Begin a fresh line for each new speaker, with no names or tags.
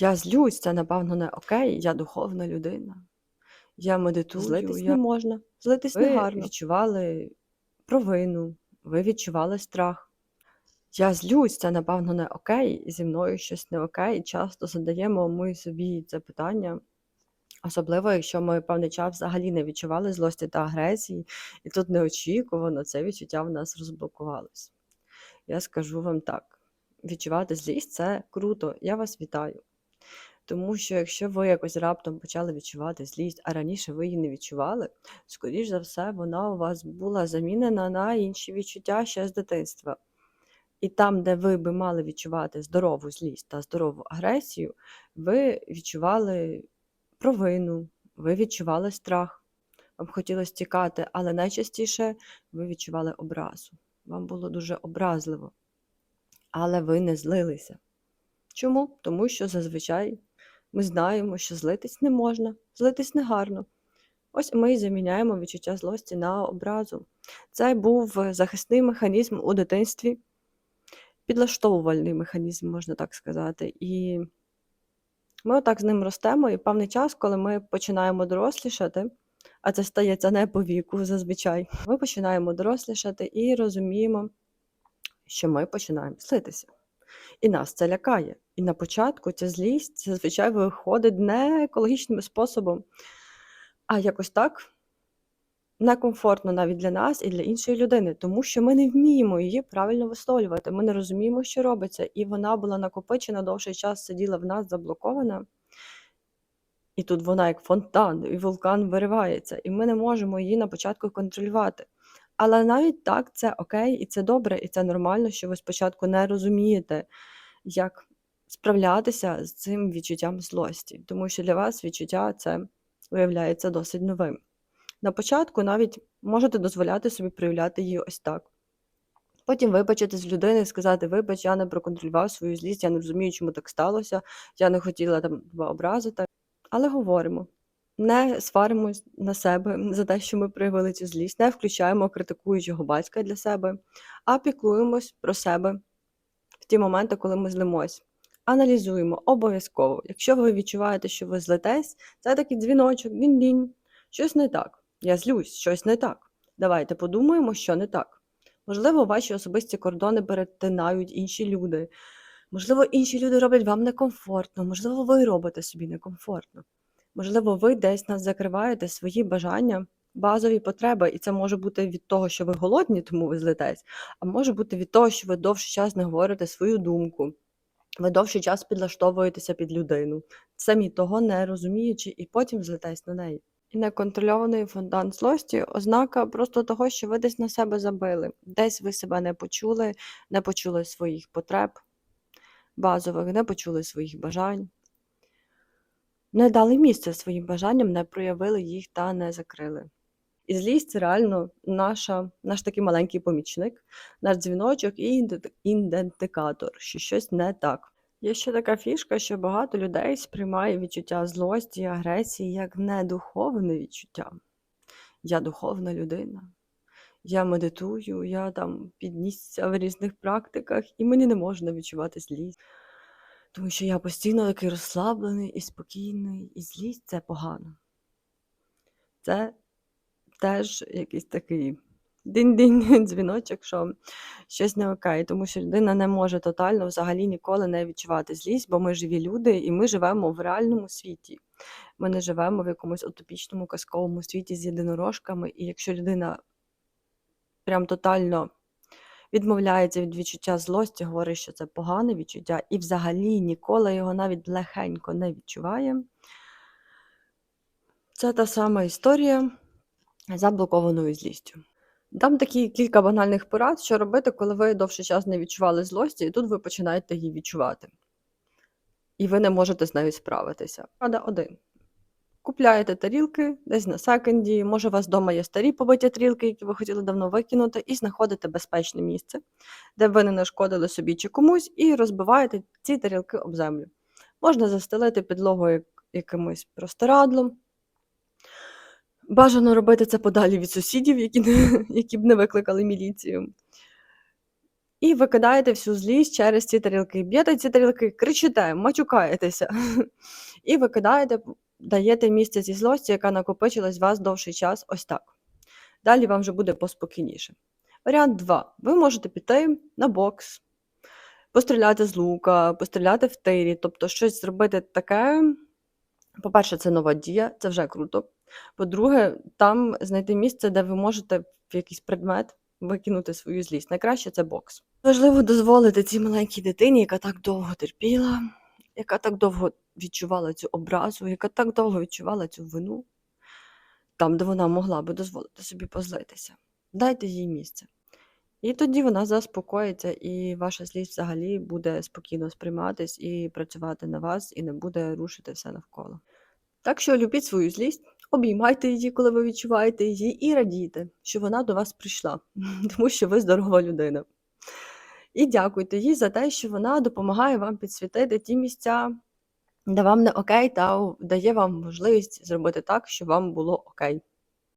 Я злюсь, це, напевно, не окей, я духовна людина. Я медитую,
Злитись
я...
не можна, злитись
ви
не гарно.
відчували провину, ви відчували страх. Я злюсь, це, напевно, не окей, зі мною щось не окей. Часто задаємо ми собі це питання, особливо, якщо ми певний час взагалі не відчували злості та агресії, і тут неочікувано це відчуття в нас розблокувалось. Я скажу вам так: відчувати злість це круто, я вас вітаю. Тому що якщо ви якось раптом почали відчувати злість, а раніше ви її не відчували, скоріш за все, вона у вас була замінена на інші відчуття ще з дитинства. І там, де ви би мали відчувати здорову злість та здорову агресію, ви відчували провину, ви відчували страх, вам хотілося тікати, але найчастіше ви відчували образу. Вам було дуже образливо. Але ви не злилися. Чому? Тому що зазвичай ми знаємо, що злитись не можна, злитись не гарно. Ось ми і заміняємо відчуття злості на образу. Це був захисний механізм у дитинстві, підлаштовувальний механізм, можна так сказати. І ми отак з ним ростемо, і певний час, коли ми починаємо дорослішати, а це стається не по віку зазвичай, ми починаємо дорослішати і розуміємо, що ми починаємо злитися. І нас це лякає. І на початку ця злість зазвичай виходить не екологічним способом, а якось так некомфортно навіть для нас і для іншої людини, тому що ми не вміємо її правильно висловлювати. Ми не розуміємо, що робиться, і вона була накопичена довший час, сиділа в нас заблокована. І тут вона як фонтан, і вулкан виривається, і ми не можемо її на початку контролювати. Але навіть так це окей, і це добре, і це нормально, що ви спочатку не розумієте, як справлятися з цим відчуттям злості, тому що для вас відчуття це виявляється досить новим. На початку навіть можете дозволяти собі проявляти її ось так. Потім вибачити з людини і сказати: Вибач, я не проконтролював свою злість, я не розумію, чому так сталося, я не хотіла там образити. Але говоримо. Не сваримось на себе за те, що ми проявили цю злість, не включаємо критикуючого батька для себе, а піклуємось про себе в ті моменти, коли ми злимось. Аналізуємо обов'язково. Якщо ви відчуваєте, що ви злитесь, це такий дзвіночок, дінь-дінь. Щось не так. Я злюсь, щось не так. Давайте подумаємо, що не так. Можливо, ваші особисті кордони перетинають інші люди. Можливо, інші люди роблять вам некомфортно, можливо, ви робите собі некомфортно. Можливо, ви десь нас закриваєте свої бажання, базові потреби, і це може бути від того, що ви голодні, тому ви злитесь, а може бути від того, що ви довший час не говорите свою думку, ви довший час підлаштовуєтеся під людину, самі того не розуміючи, і потім злитесь на неї. І неконтрольований фонтан злості ознака просто того, що ви десь на себе забили, десь ви себе не почули, не почули своїх потреб базових, не почули своїх бажань не дали місце своїм бажанням, не проявили їх та не закрили. І злість це реально наша, наш такий маленький помічник, наш дзвіночок і ідент- ідентикатор, що щось не так. Є ще така фішка, що багато людей сприймає відчуття злості і агресії як недуховне відчуття. Я духовна людина, я медитую, я там піднісся в різних практиках, і мені не можна відчувати злість. Тому що я постійно такий розслаблений і спокійний, і злість це погано. Це теж якийсь такий динь-динь дзвіночок, що щось не окей, тому що людина не може тотально взагалі ніколи не відчувати злість, бо ми живі люди і ми живемо в реальному світі. Ми не живемо в якомусь утопічному казковому світі з єдинорожками, і якщо людина прям тотально відмовляється від відчуття злості, говорить, що це погане відчуття, і взагалі ніколи його навіть легенько не відчуває. Це та сама історія з заблокованою злістю. Дам такі кілька банальних порад, що робити, коли ви довший час не відчували злості, і тут ви починаєте її відчувати. І ви не можете з нею справитися. Рада один. Купляєте тарілки десь на секонді, може, у вас вдома є старі побиті тарілки, які ви хотіли давно викинути, і знаходите безпечне місце, де ви не нашкодили собі чи комусь, і розбиваєте ці тарілки об землю. Можна застелити підлогу якимось простирадлом. Бажано робити це подалі від сусідів, які, не, які б не викликали міліцію. І викидаєте всю злість через ці тарілки. Б'єте ці тарілки, кричите, матюкаєтеся. І викидаєте, даєте місце цій злості, яка накопичилась у вас довший час, ось так. Далі вам вже буде поспокійніше. Варіант 2. Ви можете піти на бокс, постріляти з лука, постріляти в тирі, тобто щось зробити таке. По-перше, це нова дія, це вже круто. По-друге, там знайти місце, де ви можете в якийсь предмет викинути свою злість. Найкраще це бокс. Важливо дозволити цій маленькій дитині, яка так довго терпіла, яка так довго відчувала цю образу, яка так довго відчувала цю вину, там, де вона могла би дозволити собі позлитися. Дайте їй місце. І тоді вона заспокоїться, і ваша злість взагалі буде спокійно сприйматись і працювати на вас, і не буде рушити все навколо. Так що любіть свою злість, обіймайте її, коли ви відчуваєте її, і радійте, що вона до вас прийшла, тому що ви здорова людина. І дякуйте їй за те, що вона допомагає вам підсвітити ті місця, де вам не окей, та дає вам можливість зробити так, щоб вам було окей.